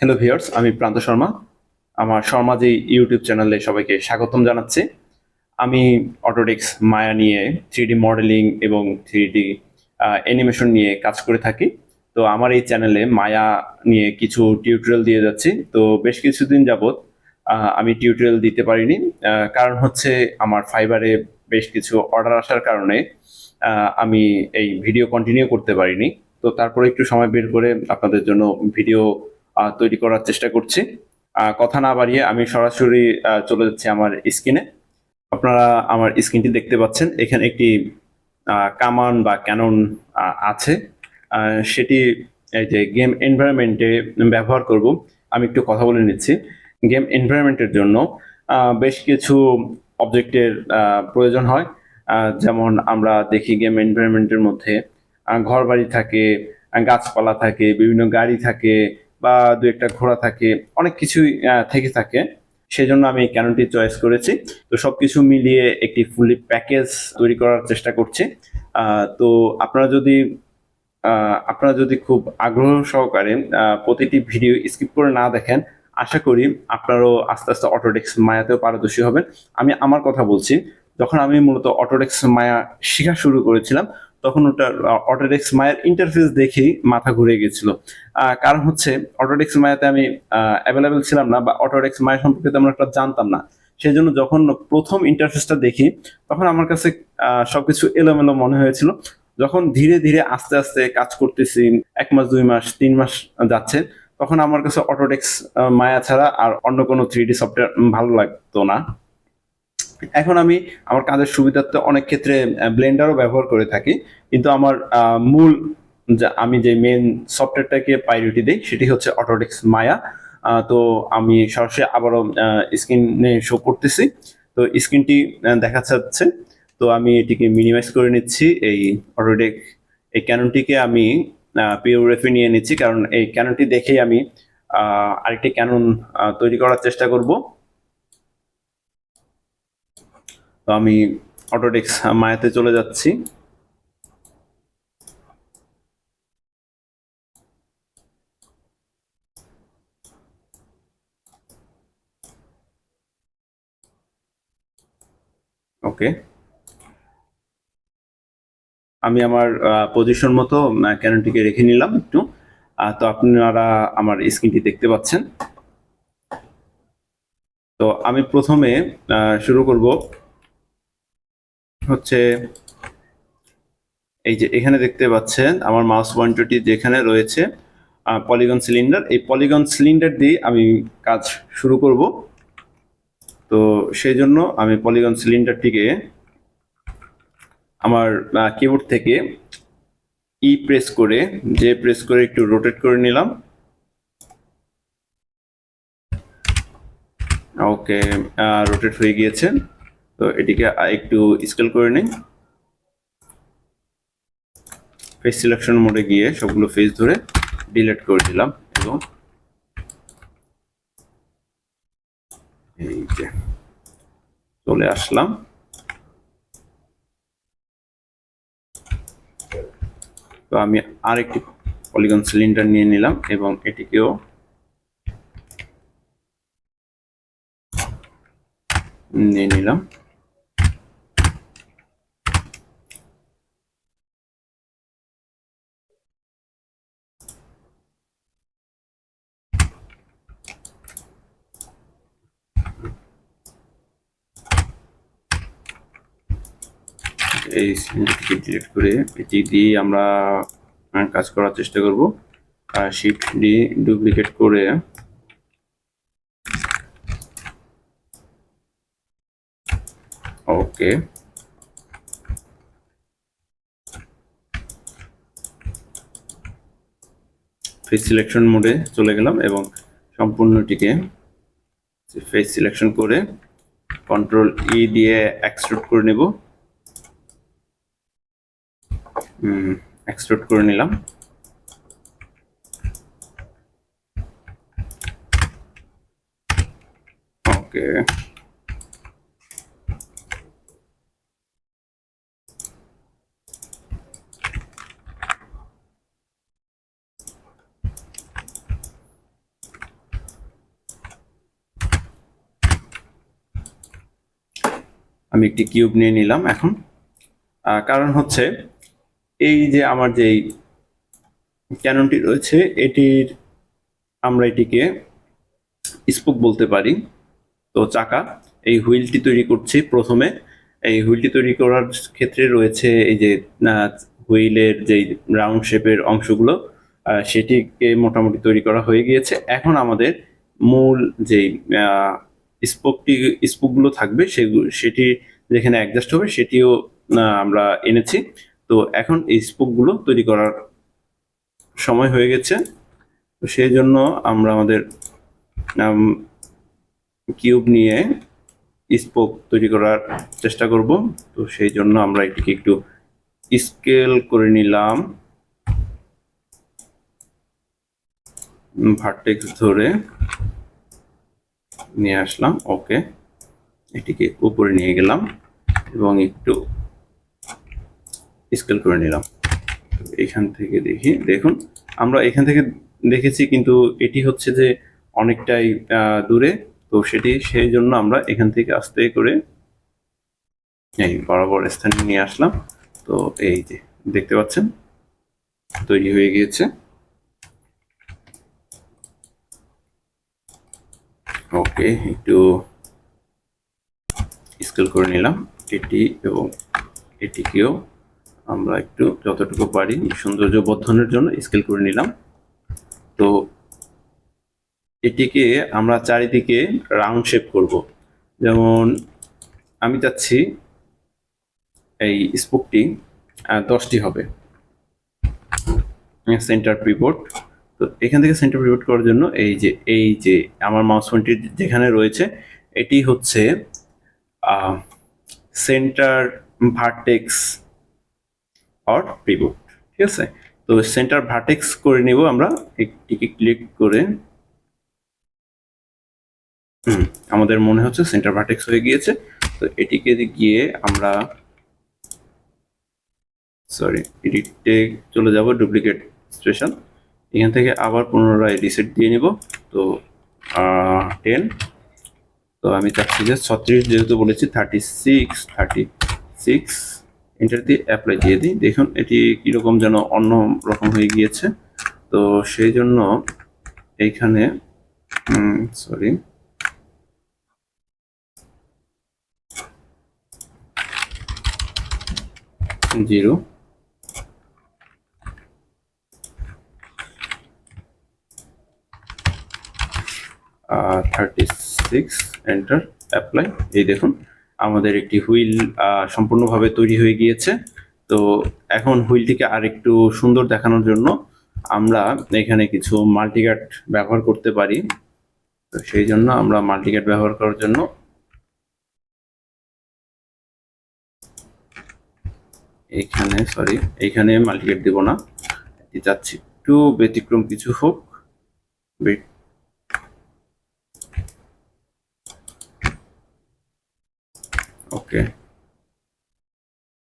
Hello viewers আমি প্রান্ত শর্মা। আমার শর্মা যে ইউটিউব চ্যানেলে সবাইকে স্বাগতম জানাচ্ছি। আমি অটোডেক্স মায়া নিয়ে থ্রি মডেলিং এবং থ্রি অ্যানিমেশন নিয়ে কাজ করে থাকি। তো আমার এই চ্যানেলে মায়া নিয়ে কিছু টিউটোরিয়াল দিয়ে যাচ্ছি। তো বেশ কিছুদিন যাবৎ আমি টিউটোরিয়াল দিতে পারিনি। কারণ হচ্ছে আমার ফাইবারে বেশ কিছু অর্ডার আসার কারণে আমি এই ভিডিও কন্টিনিউ করতে পারিনি। তো তারপরে একটু সময় বের করে আপনাদের জন্য ভিডিও তৈরি করার চেষ্টা করছি। কথা না বাড়িয়ে আমি সরাসরি চলে যাচ্ছি আমার স্ক্রিনে। আপনারা আমার স্ক্রিনটি দেখতে পাচ্ছেন। এখানে একটি কামান বা ক্যানন আছে। সেটি এই যে গেম এনভায়রনমেন্টে ব্যবহার করব। আমি একটু কথা বলে নিচ্ছি। গেম এনভায়রনমেন্টের জন্য বেশ কিছু অবজেক্টের প্রয়োজন হয়। যেমন আমরা দেখি গেম এনভায়রনমেন্টের মধ্যে ঘর বাড়ি থাকে, গাছপালা থাকে, বিভিন্ন গাড়ি থাকে বা দু একটা ঘোড়া থাকে, অনেক কিছুই থেকে থাকে। সেজন্য আমি এই ক্যাননটি চয়েস করেছি। তো সবকিছু মিলিয়ে একটি ফুললি প্যাকেজ তৈরি করার চেষ্টা করছি। তো আপনারা যদি আপনারা যদি খুব আগ্রহ সহকারে প্রতিটি ভিডিও স্কিপ করে না দেখেন, আশা করি আপনারাও আস্তে আস্তে অটোডেক্স মায়াতেও পারদর্শী হবেন। আমি আমার কথা বলছি, যখন আমি মূলত অটোডেক্স মায়া শেখা শুরু করেছিলাম তখন ওটা অটোডেক্স মায়ের ইন্টারফেস দেখেই মাথা ঘুরে গেছিল। কারণ হচ্ছে অটোডেক্স মায়াতে আমি অ্যাভেলেবেল ছিলাম না বা অটোডেক্স মায়া সম্পর্কে তেমন একটা জানতাম না। সেই জন্য যখন প্রথম ইন্টারফেসটা দেখি, তখন আমার কাছে সবকিছু এলোমেলো মনে হয়েছিল। যখন ধীরে ধীরে আস্তে আস্তে কাজ করতেছি, এক মাস, দুই মাস, তিন মাস যাচ্ছে, তখন আমার কাছে অটোডেক্স মায়া ছাড়া আর অন্য কোনো থ্রি সফটওয়্যার ভালো লাগতো না। এখন আমি আমার কাজের সুবিধার্থে অনেক ক্ষেত্রে ব্লেন্ডারও ব্যবহার করে থাকি। কিন্তু আমার মূল যা, আমি যে মেন সফটওয়্যারটাকে প্রায়োরিটি দিই সেটি হচ্ছে অটোডেক্স মায়া তো আমি সরাসরি আবারও স্ক্রিনে শো করতেছি। তো স্ক্রিনটি দেখা যাচ্ছে। তো আমি এটিকে মিনিমাইজ করে নিচ্ছি। এই অটোডেক এই ক্যাননটিকে আমি পিওরেফি নিয়ে নিচ্ছি। কারণ এই ক্যাননটি দেখেই আমি আরেকটি ক্যানন তৈরি করার চেষ্টা করব। তো আমি অটোডেক্স মায়াতে চলে যাচ্ছি। ওকে। আমি আমার পজিশন মতো ক্যাননটিকে রেখে নিলাম একটু। তো আপনারা আমার স্ক্রিনটি দেখতে পাচ্ছেন। তো আমি প্রথমে শুরু করব। হচ্ছে, এই যে এখানে দেখতে পাচ্ছেন আমার মাউস পয়েন্টারটি যেখানে রয়েছে পলিগন সিলিন্ডার এই পলিগন সিলিন্ডার দিয়ে আমি কাজ শুরু করব। তো সেই জন্য আমি পলিগন সিলিন্ডারটিকে আমার কিবোর্ড থেকে ই প্রেস করে যে প্রেস করে একটু রোটেট করে নিলাম। ওকে রোটেট হয়ে গিয়েছে। তো এটিকে একটু স্কেল করে নিই। ফেস সিলেকশন মোডে গিয়ে সবগুলো ফেস ধরে ডিলিট করে দিলাম এবং এই যে চলে আসলাম। তো আমি আরেকটি পলিগন সিলিন্ডার নিয়ে নিলাম এবং এটিকেও নিয়ে নিলাম। এই সিলিন্ডারটিকে ডিলিট করে এটি দিয়ে আমরা কাজ করার চেষ্টা করব। আর শিফট ডি ডুপ্লিকেট করে ওকে ফেস সিলেকশন মোডে চলে গেলাম এবং সম্পূর্ণটিকে ফেস সিলেকশন করে কন্ট্রোল ই দিয়ে এক্সট্রুড করে নেব। এক্সট্রুট করে নিলাম। ওকে আমি একটি কিউব নিয়ে নিলাম এখন। কারণ হচ্ছে এই যে আমার যে ক্যাননটি রয়েছে, এটির আমরা এটিকে স্পোক বলতে পারি। তো চাকা, এই হুইলটি তৈরি করছি প্রথমে। এই হুইলটি তৈরি করার ক্ষেত্রে রয়েছে এই যে হুইলের যে রাউন্ড শেপের অংশগুলো সেটিকে মোটামুটি তৈরি করা হয়ে গিয়েছে। এখন আমাদের মূল যে স্পোকটি স্পোকগুলো থাকবে সেগুলো সেটি যেখানে অ্যাডজাস্ট হবে, সেটিও আমরা এনেছি। তো এখন এই স্পোকগুলো তৈরি করার সময় হয়ে গেছে। তো সেই জন্য আমরা আমাদের কিউব নিয়ে স্পোক তৈরি করার চেষ্টা করব। তো সেই জন্য আমরা এটিকে একটু স্কেল করে নিলাম। ভার্টেক্স ধরে নিয়ে আসলাম, ওকে। এটিকে উপরে নিয়ে গেলাম এবং একটু স্কেল করে নিলাম। এখান থেকে দেখি, দেখুন, আমরা এখান থেকে দেখেছি কিন্তু এটি হচ্ছে যে অনেকটাই দূরে, তো সেটি সেই জন্য আমরা এখান থেকে আস্তে করে এই বরাবর স্থানে নিয়ে আসলাম। তো এই যে, দেখতে পাচ্ছেন? তৈরি হয়ে গিয়েছে। ওকে, একটু স্কেল করে নিলাম। এটি এবং এটিকেও আমরা একটু যতটুকু পারি সৌন্দর্য বর্ধনের জন্য স্কেল করে নিলাম। তো এটিকে আমরা চারিদিকে রাউন্ড শেপ করব। যেমন আমি চাচ্ছি এই স্পোকটি দশটি হবে। সেন্টার পিভট তো এখান থেকে সেন্টার পিভট করার জন্য এই যে এই যে আমার মাউস যেখানে রয়েছে, এটি হচ্ছে সেন্টার ভার্টেক্স অর পিভট ঠিক আছে? তো সেন্টার ভার্টেক্স করে নিব আমরা। একটিকে ক্লিক করে। আমাদের মনে হচ্ছে সেন্টার ভার্টেক্স হয়ে গিয়েছে। তো এটিকে গিয়ে আমরা সরি এডিটে চলে যাব ডুপ্লিকেট স্টেশন এখান থেকে আবার পুনরায় রিসেট দিয়ে নিব। তো টেন তো আমি চাচ্ছি যে ছত্রিশ যেহেতু বলেছি thirty six thirty six enter দিয়ে অ্যাপ্লাই দিয়ে দিই। দেখুন, এটি কীরকম যেন অন্য রকম হয়ে গিয়েছে। তো সেই জন্য এইখানে sorry zero thirty six enter apply এই দেখুন। আমাদের একটি হুইল সম্পূর্ণভাবে তৈরি হয়ে গিয়েছে। তো এখন হুইলটিকে আরেকটু সুন্দর দেখানোর জন্য আমরা এখানে কিছু মাল্টিকাট ব্যবহার করতে পারি। তো সেই জন্য আমরা মাল্টিকাট ব্যবহার করার জন্য এইখানে সরি এইখানে মাল্টিকেট দিব না। চাচ্ছি একটু ব্যতিক্রম কিছু হোক। ওকে।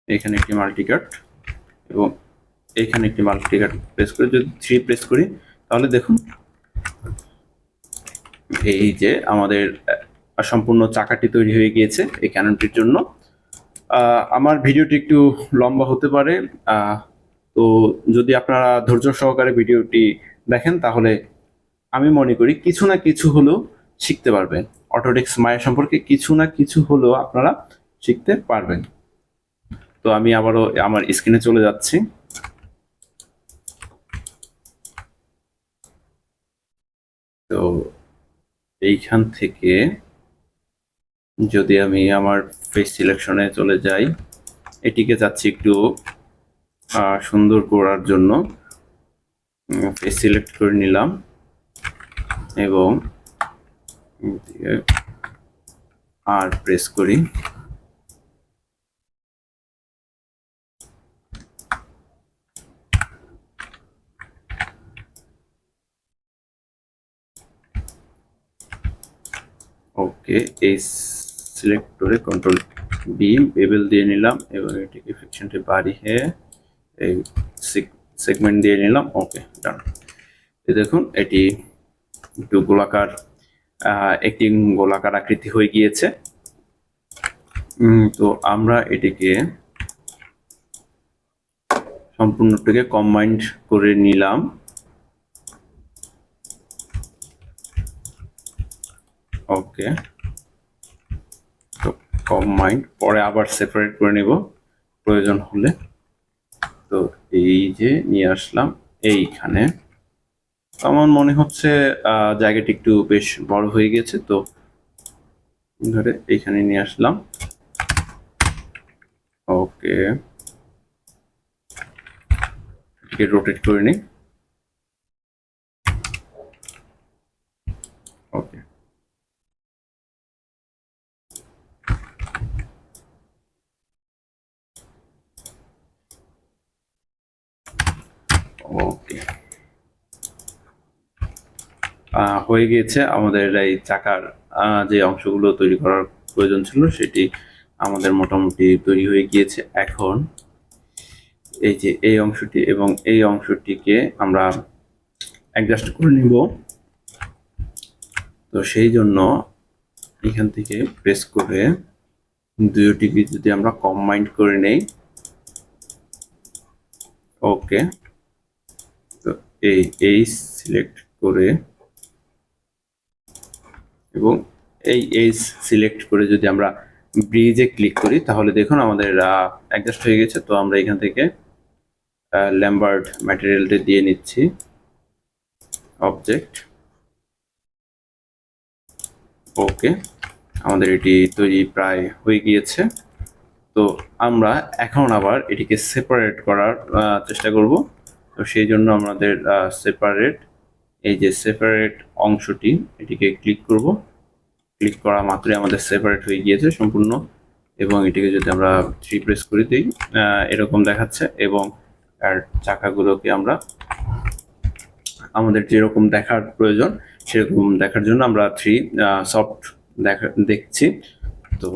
এখানে একটি মাল্টিকাট এবং এখানে একটি মাল্টিকাট প্রেস করে, যদি থ্রি প্রেস করি, তাহলে দেখুন, এই যে আমাদের সম্পূর্ণ চাকাটি তৈরি হয়ে গিয়েছে এই ক্যাননটির জন্য। আমার ভিডিওটি একটু লম্বা হতে পারে। তো যদি আপনারা ধৈর্য সহকারে ভিডিওটি দেখেন, তাহলে আমি মনে করি কিছু না কিছু হলেও শিখতে পারবেন। অটোডেক্স মায়া সম্পর্কে কিছু না কিছু হলেও আপনারা শিখতে পারবেন। তো আমি আবারও আমার স্ক্রিনে চলে যাচ্ছি। তো এইখান থেকে যদি আমি আমার ফেস সিলেকশনে চলে যাই, এটিকে যাচ্ছি একটু সুন্দর করার জন্য। ফেস সিলেক্ট করে নিলাম এবং আর প্রেস করি। ওকে এই সিলেক্টরে কন্ট্রোল বি বেবেল দিয়ে নিলাম। এবং এটিকে ফিকশনটি বাড়িয়ে এই সেগমেন্ট দিয়ে নিলাম। ওকে ডান দেখুন, এটি একটু গোলাকার একটি গোলাকার আকৃতি হয়ে গিয়েছে। তো আমরা এটিকে সম্পূর্ণটাকে কম্বাইন্ড করে নিলাম। ওকে তো কম্বাইন্ড পরে আবার সেপারেট করে নিব। প্রয়োজন হলে। তো এই যে নিয়ে আসলাম এইখানে। আমার মনে হচ্ছে জায়গাটি একটু বেশ বড় হয়ে গেছে, তো ধরে এইখানে নিয়ে আসলাম। ওকে। রোটেট করে নিই ওকে ওকে আহ, হয়ে গিয়েছে। আমাদের এই চাকার যে অংশগুলো তৈরি করার প্রয়োজন ছিল, সেটি আমাদের মোটামুটি তৈরি হয়ে গিয়েছে। এখন এই যে এই অংশটি এবং এই অংশটিকে আমরা অ্যাডজাস্ট করে নিব। তো সেই জন্য এখান থেকে প্রেস করে দুটিকে যদি আমরা কম্বাইন্ড করে নেই ওকে তো এই এই সিলেক্ট করে এবং এই এইচ সিলেক্ট করে যদি আমরা ব্রিজে ক্লিক করি, তাহলে দেখুন আমাদের অ্যাডজাস্ট হয়ে গেছে। তো আমরা এখান থেকে ল্যাম্বার্ড ম্যাটেরিয়ালটা দিয়ে নিচ্ছি। অবজেক্ট ওকে আমাদের এটি তৈরি প্রায় হয়ে গিয়েছে। তো আমরা এখন আবার এটিকে সেপারেট করার চেষ্টা করব। তো সেই জন্য আমাদের সেপারেট এই যে সেপারেট অংশটি, এটিকে ক্লিক করব। ক্লিক করা মাত্রই আমাদের সেপারেট হয়ে গিয়েছে সম্পূর্ণ। এবং এটিকে যদি আমরা থ্রি প্রেস করে দিই এরকম দেখাচ্ছে এবং আর চাকাগুলোকে আমরা, আমাদের যেরকম দেখার প্রয়োজন, সেরকম দেখার জন্য আমরা থ্রি সফট দেখা, দেখছি। তো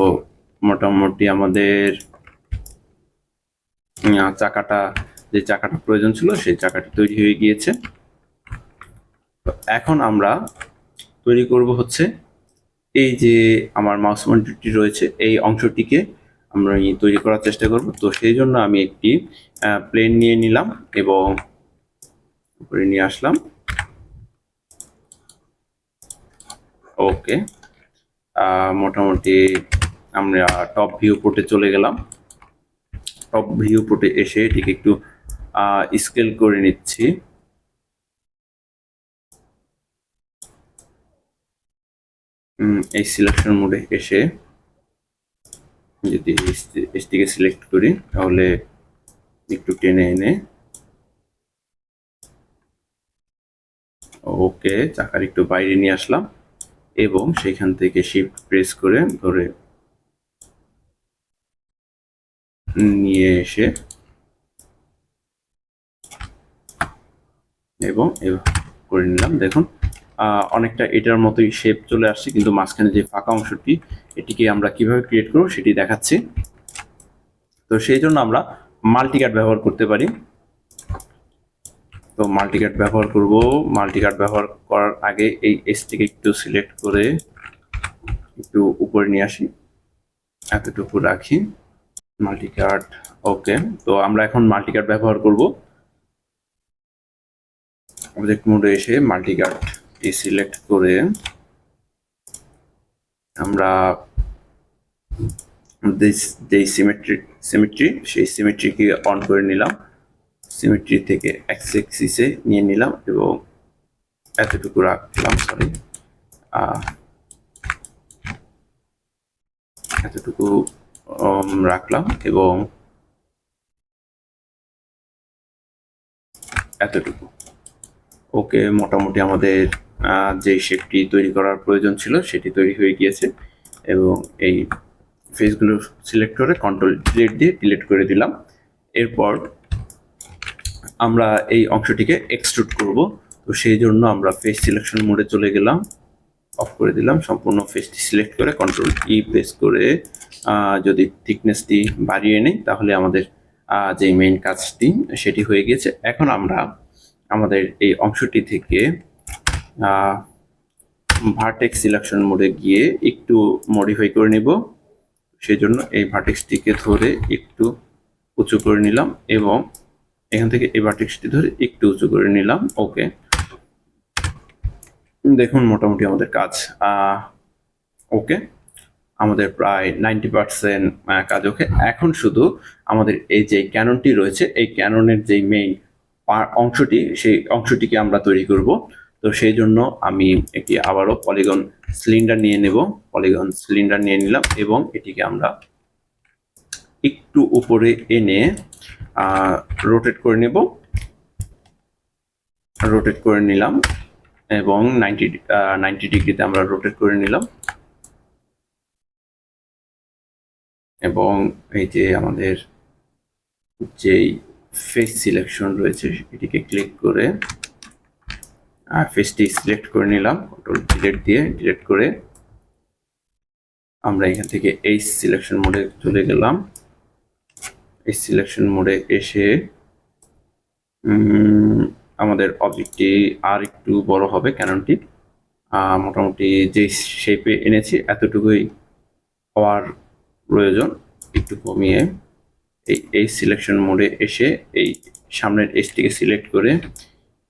মোটামুটি আমাদের চাকাটা, যে চাকাটা প্রয়োজন ছিল, সেই চাকাটি তৈরি হয়ে গিয়েছে। এখন আমরা তৈরি করব হচ্ছে এই যে আমার মাউস মনিটরটি রয়েছে, এই অংশটিকে আমরা তৈরি করার চেষ্টা করব। তো সেই জন্য আমি একটি প্লেন নিয়ে নিলাম এবং উপরে নিয়ে আসলাম। ওকে মোটামুটি আমরা টপ ভিউ পোর্টে চলে গেলাম। টপ ভিউ পোর্টে এসে এটিকে একটু স্কেল করে নিচ্ছি। এই সিলেকশন মোডে এসে যদি এসটিকে সিলেক্ট করি, তাহলে একটু টেনে এনে ওকে চাকার একটু বাইরে নিয়ে আসলাম এবং সেখান থেকে শিফট প্রেস করে ধরে নিয়ে এসে এবং করে নিলাম। দেখুন অনেকটা এটার মতোই শেপ চলে আসছে, কিন্তু মাঝখানে যে ফাঁকা অংশটি, এটিকে আমরা কীভাবে ক্রিয়েট করব সেটি দেখাচ্ছি। তো সেই জন্য আমরা মাল্টিকাট ব্যবহার করতে পারি। তো মাল্টিকাট ব্যবহার করব। মাল্টিকাট ব্যবহার করার আগে এই এসটিকে একটু সিলেক্ট করে একটু উপরে নিয়ে আসি। এতটুকু রাখি। মাল্টিকাট ওকে তো আমরা এখন মাল্টিকাট ব্যবহার করব। অবজেক্ট মোডে এসে মাল্টিকাট টি সিলেক্ট করে আমরা যে সিমেট্রি সিমেট্রি সেই সিমেট্রিকে অন করে নিলাম। সিমেট্রি থেকে এক্স এক্সিসে নিয়ে নিলাম এবং এতটুকু রাখলাম সরি এতটুকু রাখলাম এবং এতটুকু। ওকে, মোটামুটি আমাদের যে শেপটি তৈরি করার প্রয়োজন ছিল, সেটি তৈরি হয়ে গিয়েছে। এবং এই ফেসগুলো সিলেক্ট করে কন্ট্রোল ডিলিট দিয়ে ডিলেট করে দিলাম। এরপর আমরা এই অংশটিকে এক্সট্রুড করব। তো সেই জন্য আমরা ফেস সিলেকশন মোডে চলে গেলাম। অফ করে দিলাম। সম্পূর্ণ ফেসটি সিলেক্ট করে কন্ট্রোল ই প্রেস করে যদি থিকনেসটি বাড়িয়ে নেই, তাহলে আমাদের যে মেইন কাজটি, সেটি হয়ে গিয়েছে। এখন আমরা আমাদের এই অংশটি থেকে ভার্টেক্স সিলেকশন মোডে গিয়ে একটু মডিফাই করে নিব। সেই জন্য এই ভার্টেক্সটিকে ধরে একটু উঁচু করে নিলাম এবং এখান থেকে এই ভার্টেক্সটি ধরে একটু উঁচু করে নিলাম। ওকে দেখুন মোটামুটি আমাদের কাজ। ওকে আমাদের প্রায় নাইনটি পার্সেন্ট কাজ ওকে এখন শুধু আমাদের এই যে ক্যাননটি রয়েছে, এই ক্যাননের যেই মেইন অংশটি, সেই অংশটিকে আমরা তৈরি করব। তো সেই জন্য আমি একটি আবারও পলিগন সিলিন্ডার নিয়ে নেব। পলিগন সিলিন্ডার নিয়ে নিলাম এবং এটিকে আমরা একটু উপরে এনে রোটেট করে নেব। রোটেট করে নিলাম এবং নাইনটি নাইনটি ডিগ্রিতে আমরা রোটেট করে নিলাম। এবং এই যে আমাদের যেই ফেস সিলেকশন রয়েছে, এটিকে ক্লিক করে ফেসটি সিলেক্ট করে নিলাম কন্ট্রোল ডিলেট দিয়ে ডিলেট করে আমরা এখান থেকে এই সিলেকশন মোডে চলে গেলাম। এই সিলেকশন মোডে এসে আমাদের অবজেক্টটি আর একটু বড় হবে ক্যাননটি মোটামুটি যে শেপে এনেছি, এতটুকুই হওয়ার প্রয়োজন। একটু কমিয়ে এই এই সিলেকশন মোডে এসে এই সামনের এসটিকে সিলেক্ট করে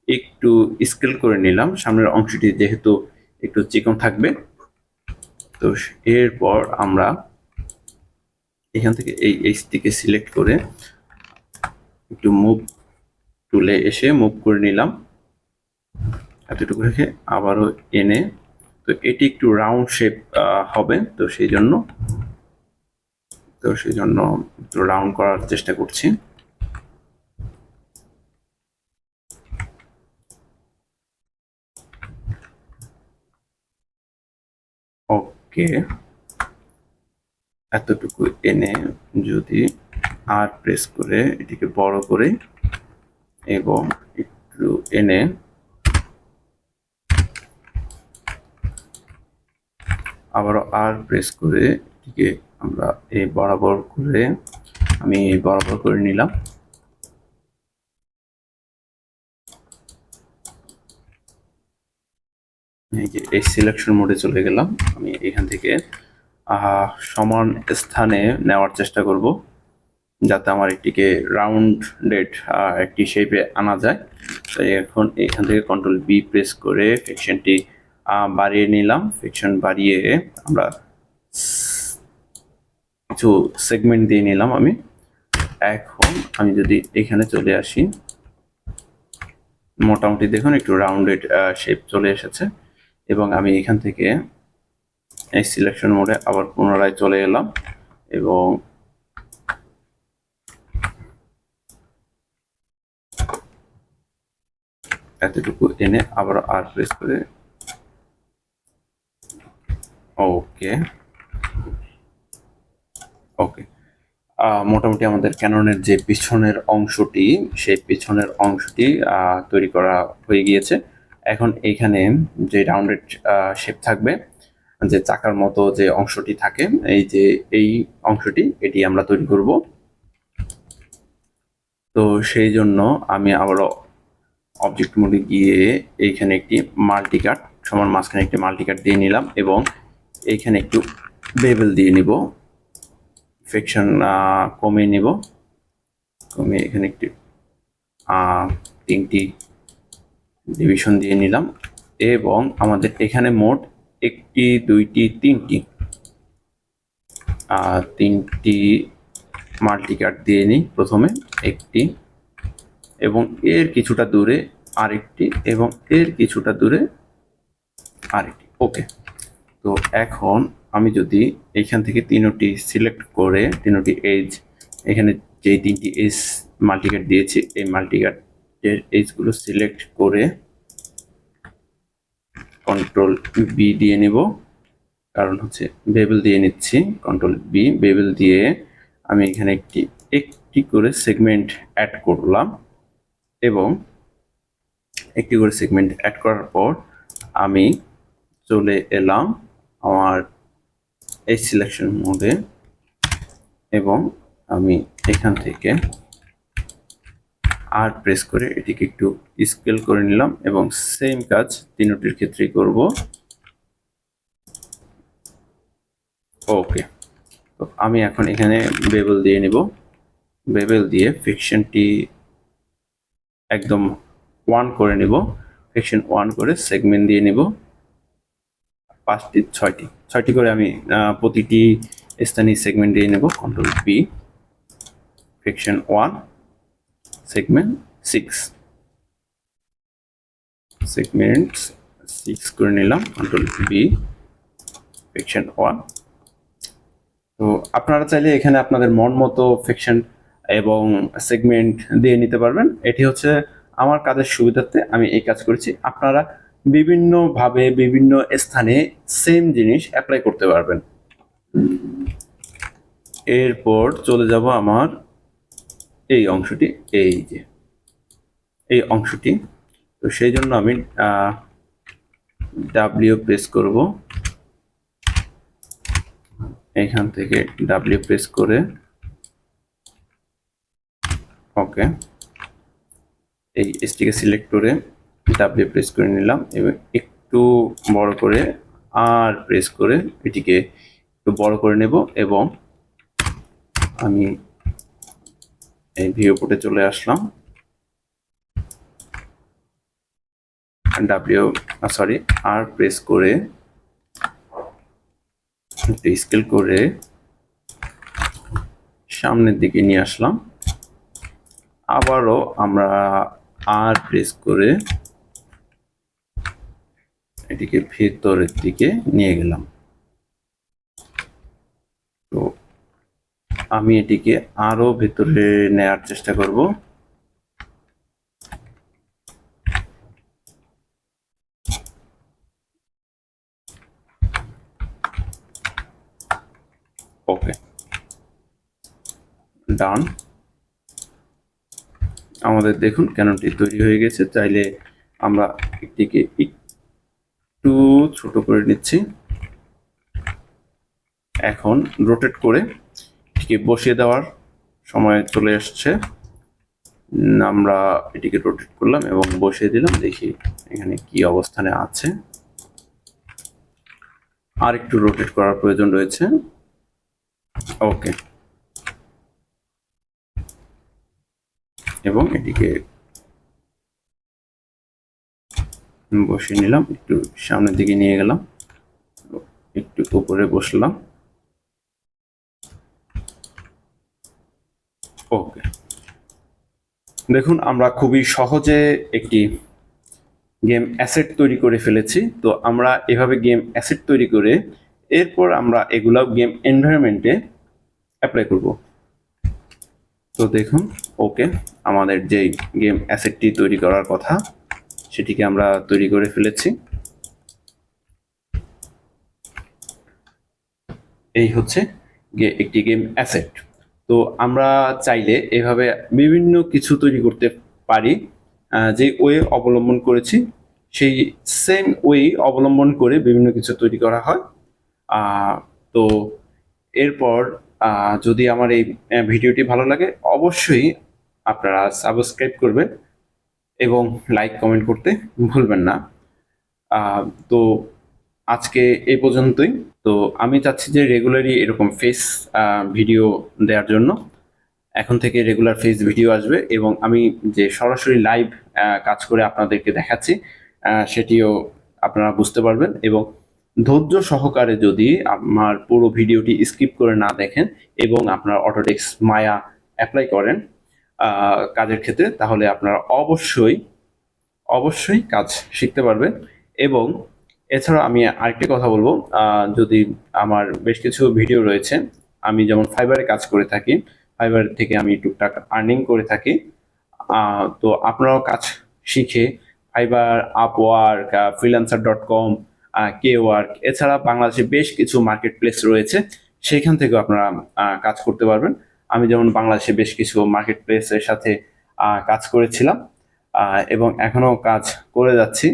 একটু স্কেল করে নিলাম। সামনের অংশটি যেহেতু একটু চিকন থাকবে। তো এরপর আমরা এখান থেকে এই এইচটিকে সিলেক্ট করে একটু মুভ টুলে এসে মুভ করে নিলাম। এতটুকু রেখে আবারও এনে তো এটি একটু রাউন্ড শেপ হবে। তো সেই জন্য, তো সেই জন্য একটু রাউন্ড করার চেষ্টা করছি। ওকে এতটুকু এনে যদি আর প্রেস করে এটিকে বড় করে এবং একটু এনে আবারও আর প্রেস করে এটিকে আমরা এই বরাবর করে আমি বরাবর করে নিলাম। এই যে এই সিলেকশন মোডে চলে গেলাম, আমি এখান থেকে সমান স্থানে নেওয়ার চেষ্টা করব, যাতে আমার একটিকে রাউন্ড ডেট একটি শেপে আনা যায়। তাই এখন এখান থেকে কন্ট্রোল বি প্রেস করে ফিকশনটি বাড়িয়ে নিলাম। ফিকশন বাড়িয়ে আমরা কিছু সেগমেন্ট দিয়ে নিলাম আমি। এখন আমি যদি এখানে চলে আসি, মোটামুটি দেখুন একটু রাউন্ডেড শেপ চলে এসেছে। এবং আমি এখান থেকে এই সিলেকশন মোডে আবার পুনরায় চলে এলাম এবং এতটুকু এনে আবার আর প্রেস করে ওকে ওকে মোটামুটি আমাদের ক্যাননের যে পিছনের অংশটি, সেই পিছনের অংশটি তৈরি করা হয়ে গিয়েছে। এখন এইখানে যে রাউন্ডেড শেপ থাকবে, যে চাকার মতো যে অংশটি থাকে, এই যে এই অংশটি, এটি আমরা তৈরি করব। তো সেই জন্য আমি আবারও অবজেক্ট মোডে গিয়ে এইখানে একটি মাল্টিকাট সমান মাঝখানে একটি মাল্টিকাট দিয়ে নিলাম এবং এইখানে একটু বেবেল দিয়ে নিব। ফেকশন কমিয়ে নিব। কমিয়ে এখানে একটি তিনটি ডিভিশন দিয়ে নিলাম এবং আমাদের এখানে মোট একটি, দুইটি, তিনটি তিনটি মাল্টিকাট দিয়ে নিই প্রথমে একটি এবং এর কিছুটা দূরে আরেকটি এবং এর কিছুটা দূরে আরেকটি। ওকে তো এখন আমি যদি এইখান থেকে তিনটি সিলেক্ট করে, তিনটি এজ এখানে যে তিনটি এজ মাল্টিকাট দিয়েছি, এই মাল্টিকাটের এজগুলো সিলেক্ট করে কন্ট্রোল বি দিয়ে নিব। কারণ হচ্ছে বেবেল দিয়ে নিচ্ছি কন্ট্রোল বি বেবেল দিয়ে আমি এখানে একটি একটি করে সেগমেন্ট অ্যাড করলাম এবং একটি করে সেগমেন্ট অ্যাড করার পর আমি চলে এলাম আমার এই সিলেকশন মোডে এবং আমি এখান থেকে আর প্রেস করে এটিকে একটু স্কেল করে নিলাম এবং সেম কাজ তিনটির ক্ষেত্রেই করব। ওকে তো আমি এখন এখানে বেবেল দিয়ে নিব। বেবেল দিয়ে ফিকশনটি একদম ওয়ান করে নিব। ফিকশন ওয়ান করে সেগমেন্ট দিয়ে নিব। পাঁচটি, ছয়টি ছয়টি করে আমি প্রতিটি স্থানে সেগমেন্ট দিয়ে নেব। Control P fiction one segment six segment six করে নিলাম কন্ট্রোল বি ফিকশন ওয়ান তো আপনারা চাইলে এখানে আপনাদের মন মতো ফিকশন এবং সেগমেন্ট দিয়ে নিতে পারবেন। এটি হচ্ছে আমার কাজের সুবিধার্থে আমি এই কাজ করেছি। আপনারা বিভিন্নভাবে বিভিন্ন স্থানে সেম জিনিস অ্যাপ্লাই করতে পারবেন। এরপর চলে যাব আমার এই অংশটি এই যে, এই অংশটি। তো সেই জন্য আমি ডাব্লিউ প্রেস করব। এখান থেকে ডাব্লিউ প্রেস করে, ওকে, এই এসটিকে সিলেক্ট করে ডাব্লিউ প্রেস করে নিলাম এবং একটু বড় করে আর প্রেস করে এটিকে একটু বড় করে নেব এবং আমি এই ভিউ পোর্টে চলে আসলাম। ডাব্লিউ সরি আর প্রেস করে, একটু স্কেল করে সামনের দিকে নিয়ে আসলাম। আবারও আমরা আর প্রেস করে এটিকে ভেতরের দিকে নিয়ে গেলাম। আমি এটিকে আরও ভেতরে নেয়ার চেষ্টা করব। ওকে। ডান। আমাদের দেখুন ক্যাননটি তৈরি হয়ে গেছে। চাইলে আমরা একটিকে একটু ছোট করে নিচ্ছি। এখন রোটেট করে এটিকে বসিয়ে দেওয়ার সময় চলে আসছে আমরা এটিকে রোটেট করলাম এবং বসিয়ে দিলাম। দেখি এখানে কি অবস্থানে আছে। আর একটু রোটেট করার প্রয়োজন রয়েছে। ওকে এবং এটিকে বসিয়ে নিলাম। একটু সামনের দিকে নিয়ে গেলাম। একটু উপরে বসলাম। ওকে। দেখুন, আমরা খুবই সহজে একটি গেম অ্যাসেট তৈরি করে ফেলেছি। তো আমরা এভাবে গেম অ্যাসেট তৈরি করে এরপর আমরা এগুলো গেম এনভায়রনমেন্টে অ্যাপ্লাই করব। তো দেখুন, ওকে, আমাদের যেই গেম অ্যাসেটটি তৈরি করার কথা, সেটিকে আমরা তৈরি করে ফেলেছি। এই হচ্ছে একটি গেম অ্যাসেট। তো আমরা চাইলে এভাবে বিভিন্ন কিছু তৈরি করতে পারি যে ওয়ে অবলম্বন করেছি। সেই সেম ওয়ে অবলম্বন করে বিভিন্ন কিছু তৈরি করা হয়। তো এরপর যদি আমার এই ভিডিওটি ভালো লাগে, অবশ্যই আপনারা সাবস্ক্রাইব করবেন এবং লাইক কমেন্ট করতে ভুলবেন না। তো আজকে এই পর্যন্তই। তো আমি চাচ্ছি যে রেগুলারই এরকম ফেস ভিডিও দেওয়ার জন্য। এখন থেকে রেগুলার ফেস ভিডিও আসবে এবং আমি যে সরাসরি লাইভ কাজ করে আপনাদেরকে দেখাচ্ছি সেটিও আপনারা বুঝতে পারবেন এবং ধৈর্য সহকারে যদি আমার পুরো ভিডিওটি স্কিপ করে না দেখেন এবং আপনার অটোটেক্স মায়া অ্যাপ্লাই করেন কাজের ক্ষেত্রে, তাহলে আপনারা অবশ্যই অবশ্যই কাজ শিখতে পারবেন এবং এছাড়া আমি আরেকটি কথা বলব যদি আমার বেশ কিছু ভিডিও রয়েছে, আমি যেমন ফাইবারে কাজ করে থাকি ফাইবার থেকে আমি টুকটাক আর্নিং করে থাকি তো আপনারাও কাজ শিখে Fiverr Upwork freelancer dot com কে ওয়ার্ক এছাড়া বাংলাদেশে বেশ কিছু মার্কেট প্লেস রয়েছে, সেখান থেকেও আপনারা কাজ করতে পারবেন। আমি যেমন বাংলাদেশে বেশ কিছু মার্কেট প্লেসের সাথে কাজ করেছিলাম এবং এখনও কাজ করে যাচ্ছি।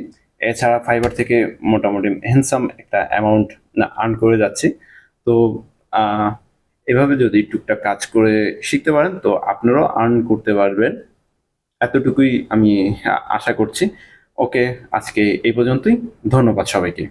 এছাড়া ফাইবার থেকে মোটামুটি হ্যান্ডসাম একটা অ্যামাউন্ট আর্ন করে যাচ্ছি। তো এভাবে যদি টুকটাক কাজ করে শিখতে পারেন, তো আপনারাও আর্ন করতে পারবেন। এতটুকুই আমি আশা করছি। ওকে, আজকে এই পর্যন্তই। ধন্যবাদ সবাইকে।